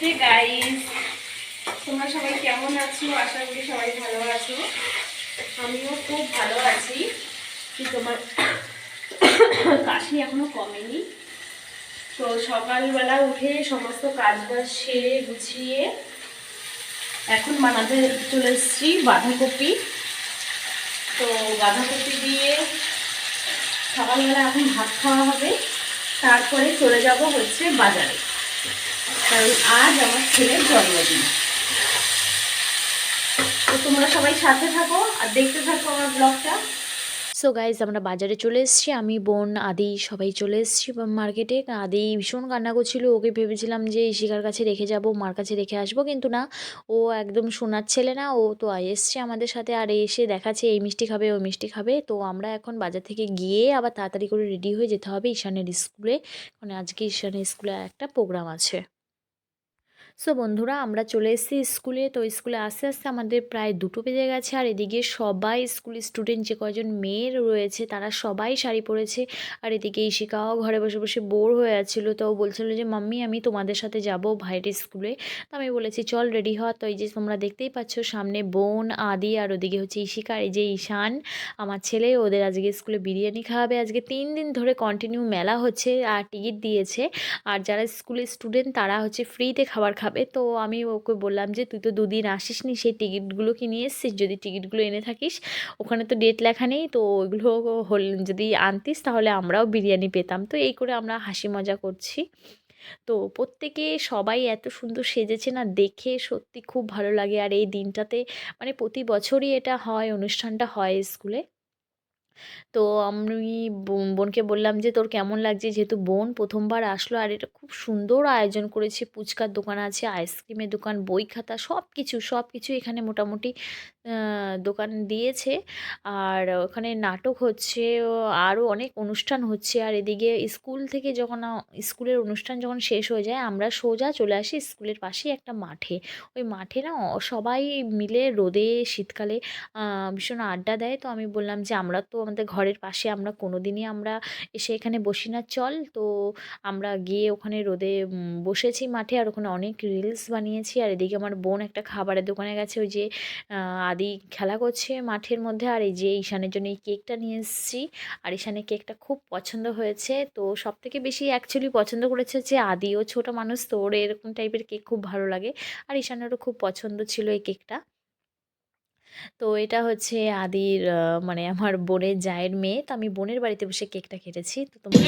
Hey guys তোমরা সবাই কেমন আছো? আশা করি সবাই ভালো আছো। আমিও খুব ভালো আছি। কিন্তু তোমার কাশি এখনও কমেনি? তো সকালবেলা উঠে সমস্ত কাজ বাজ সেরে গুছিয়ে এখন বানাতে চলে এসেছি বাঁধাকপি। তো বাঁধাকপি দিয়ে সকালবেলা এখন ভাত খাওয়া হবে। তারপরে চলে যাব হচ্ছে বাজারে। কারণ আজ আমার ছেলের জন্মদিন। তো তোমরা সবাই সাথে থাকো আর দেখতে থাকো আমার ব্লগটা। সো গাইজ আমরা বাজারে চলে এসেছি। আমি, বোন, আদি সবাই চলে এসেছি মার্কেটে আদি ভীষণ কান্না করছিল। ওকে ভেবেছিলাম যে ইশিকার কাছে রেখে যাব, মার কাছে রেখে আসব, কিন্তু না, ও একদম শোনার ছেলে না। ও তো এসছে আমাদের সাথে আর এসে দেখাচ্ছে এই মিষ্টি খাবে, ওই মিষ্টি খাবে। তো আমরা এখন বাজার থেকে গিয়ে আবার তাড়াতাড়ি করে রেডি হয়ে যেতে হবে ঈশানের স্কুলে। মানে আজকে ঈশানের স্কুলে একটা প্রোগ্রাম আছে। সো বন্ধুরা, আমরা চলে এসেছি স্কুলে। তো স্কুলে আস্তে আস্তে আমাদের প্রায় দুটো বেজে গেছে, আর এদিকে সবাই স্কুল স্টুডেন্ট যে কজন মেয়ের রয়েছে, তারা সবাই শাড়ি পরেছে। আর এদিকে ইশিকাও ঘরে বসে বসে বোর হয়ে যাচ্ছিল। তো বলছিল যে, মাম্মি, আমি তোমাদের সাথে যাব ভাইয়ের স্কুলে। তো আমি বলেছি, চল, রেডি হ। তো এই যে তোমরা দেখতেই পাচ্ছ, সামনে বোন, আদি, আর ওদিকে হচ্ছে ইশিকা এই যে ঈশান, আমার ছেলে, ওদের আজকে স্কুলে বিরিয়ানি খাওয়াবে। আজকে তিন দিন ধরে কন্টিনিউ মেলা হচ্ছে, আর টিকিট দিয়েছে। আর যারা স্কুলের স্টুডেন্ট, তারা হচ্ছে ফ্রিতে খাবার খাবে তো আমি ওকে বললাম যে, তুই তো দুদিন আসিস নি সেই টিকিটগুলো কি নিয়ে এসছিস? যদি টিকিটগুলো এনে থাকিস, ওখানে তো ডেট লেখা নেই, তো ওইগুলো হল, যদি আনতিস তাহলে আমরাও বিরিয়ানি পেতাম। তো এই করে আমরা হাসি মজা করছি। তো প্রত্যেকে সবাই এত সুন্দর সেজেছে না, দেখে সত্যি খুব ভালো লাগে। আর এই দিনটাতে মানে প্রতি বছরই এটা হয়, অনুষ্ঠানটা হয় স্কুলে। তো আমি বোন, বোনকে বললাম যে, তোর কেমন লাগছে? যেহেতু বোন প্রথমবার আসলো আর এটা খুব সুন্দর আয়োজন করেছে। ফুচকার দোকান আছে, আইসক্রিমের দোকান, বই খাতা সব কিছু সব কিছু এখানে মোটামুটি দোকান দিয়েছে। আর ওখানে নাটক হচ্ছে আরও অনেক অনুষ্ঠান হচ্ছে। আর এদিকে স্কুল থেকে যখন, স্কুলের অনুষ্ঠান যখন শেষ হয়ে যায়, আমরা সোজা চলে আসি স্কুলের পাশেই একটা মাঠে। ওই মাঠে না, সবাই মিলে রোদে, শীতকালে ভীষণ আড্ডা দেয়। তো আমি বললাম যে, আমরা তো আমাদের ঘরের পাশে আমরা কোনো দিনই আমরা এসে এখানে বসি না। চল তো আমরা গিয়ে ওখানে রোদে বসেছি মাঠে আর ওখানে অনেক রিলস বানিয়েছি। আর এদিকে আমার বোন একটা খাবারের দোকানে গেছে, ওই যে আদি খেলা করছে মাঠের মধ্যে। আর এই যে ঈশানের জন্য এই কেকটা নিয়ে এসেছি। আর ঈশানের কেকটা খুব পছন্দ হয়েছে। তো সব থেকে বেশি অ্যাকচুয়ালি পছন্দ করেছে যে আদিও ছোটো মানুষ, তো ওর এরকম টাইপের কেক খুব ভালো লাগে। আর ঈশানেরও খুব পছন্দ ছিল এই কেকটা তো এটা হচ্ছে আদির মানে আমার বোনের জায়ের মেয়ে তো আমি বোনের বাড়িতে বসে কেকটা কেটেছি তো তোমরা